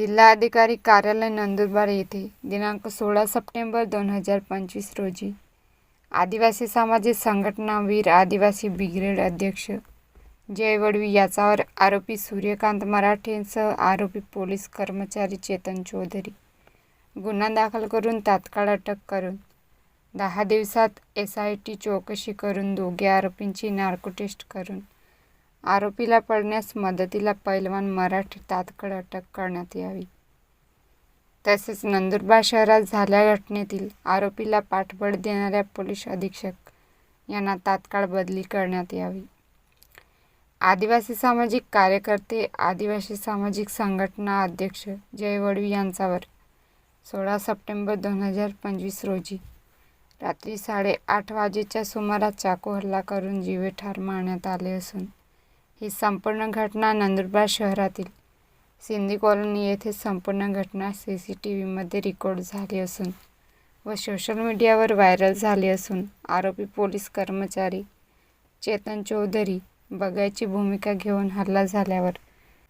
जिल्हाधिकारी कार्यालय नंदुरबार येथे दिनांक सोळा सप्टेंबर दोन हजार पंचवीस रोजी आदिवासी सामाजिक संघटना वीर आदिवासी ब्रिगेड अध्यक्ष जय वडवी याचावर आरोपी सूर्यकांत मराठेंसह आरोपी पोलीस कर्मचारी चेतन चौधरी गुन्हा दाखल करून तात्काळ अटक करून दहा दिवसात एस आय टी चौकशी करून दोघे आरोपींची नार्को टेस्ट करून आरोपीला पळण्यास मदतीला पैलवान मराठी तात्काळ अटक करण्यात यावी. तसेच नंदुरबार शहरात झाल्या घटनेतील आरोपीला पाठबळ देणाऱ्या पोलीस अधीक्षक यांना तात्काळ बदली करण्यात यावी. आदिवासी सामाजिक कार्यकर्ते आदिवासी सामाजिक संघटना अध्यक्ष जय वडवी यांच्यावर सोळा सप्टेंबर दोन हजार पंचवीस रोजी रात्री साडेआठ वाजेच्या सुमारास चाकू हल्ला करून जीवे ठार मारण्यात आले असून ही संपूर्ण घटना नंदुरबार शहरातील सिंधी कॉलनी येथे संपूर्ण घटना सी सी टी व्हीमध्ये रेकॉर्ड झाली असून व सोशल मीडियावर व्हायरल झाली असून आरोपी पोलीस कर्मचारी चेतन चौधरी बघायची भूमिका घेऊन हल्ला झाल्यावर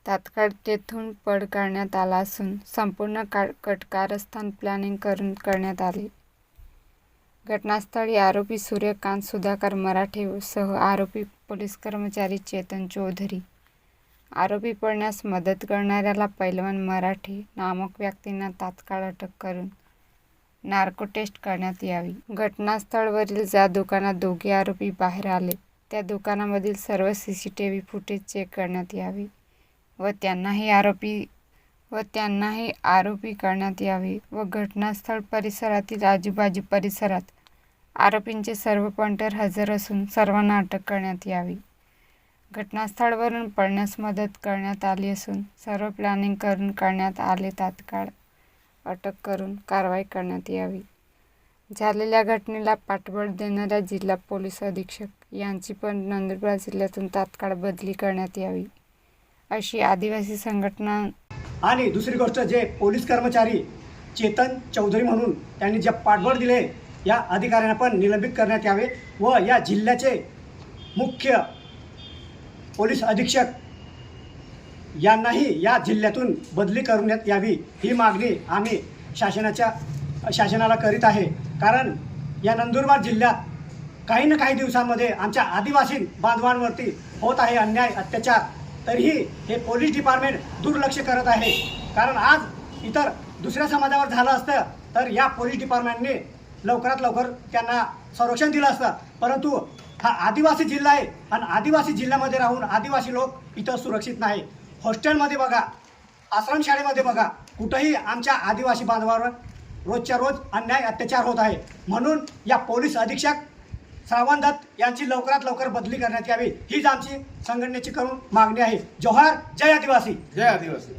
तात्काळ तेथून पळ काढण्यात आला असून संपूर्ण का कट कारस्थान प्लॅनिंग करून करण्यात आले. घटनास्थळी आरोपी सूर्यकांत सुधाकर मराठे सह आरोपी पोलीस कर्मचारी चेतन चौधरी. आरोपी पळण्यास मदत करणाऱ्याला पैलवान मराठे नामक व्यक्तींना तात्काळ अटक करून नार्को टेस्ट करण्यात यावी. घटनास्थळवरील ज्या दुकानात दोघे आरोपी बाहेर आले त्या दुकानामधील सर्व C C T V footage check करण्यात यावे व त्यांनाही आरोपी व त्यांनाही आरोपी करण्यात यावे व घटनास्थळ परिसरातील आजूबाजू परिसरात आरोपींचे सर्व पॉइंटर हजर असून सर्वांना अटक करण्यात यावी. घटनास्थळवरून पळण्यास मदत करण्यात आली असून सर्व प्लॅनिंग करून करण्यात आले तात्काळ अटक करून कारवाई करण्यात यावी. झालेल्या घटनेला पाठबळ देणाऱ्या जिल्हा पोलीस अधीक्षक यांची पण नंदुरबार जिल्ह्यातून तात्काळ बदली करण्यात यावी. अशी आदिवासी संघटना आणि दुसरी गोष्ट जे पोलीस कर्मचारी चेतन चौधरी म्हणून त्यांनी जे पाठबळ दिले या अधिकाऱ्यांना पण निलंबित करण्यात यावे व या जिल्ह्याचे मुख्य पोलीस अधीक्षक यांनाही या जिल्ह्यातून बदली करण्यात यावी ही मागणी आम्ही शासनाच्या शासनाला करीत आहे. कारण या नंदुरबार जिल्ह्यात काही ना काही दिवसांमध्ये आमच्या आदिवासी बांधवांवरती होत आहे अन्याय अत्याचार. तरीही हे पोलीस डिपार्टमेंट दुर्लक्ष करत आहे. कारण आज इतर दुसऱ्या समाजावर झालं असतं तर या पोलीस डिपार्टमेंटने लवकरात लवकर त्यांना संरक्षण दिलं असतं. परंतु हा आदिवासी जिल्हा आहे आणि आदिवासी जिल्ह्यामध्ये राहून आदिवासी लोक इथं सुरक्षित नाही. हॉस्टेलमध्ये बघा आश्रमशाळेमध्ये बघा कुठंही आमच्या आदिवासी बांधवावर रोजच्या रोज अन्याय अत्याचार होत आहे. म्हणून या पोलीस अधीक्षक श्रावण दत्त यांची लवकरात लवकर बदली करण्यात यावी. हीच आमची संघटनेची करून मागणी आहे. जोहार जय आदिवासी. जय आदिवासी.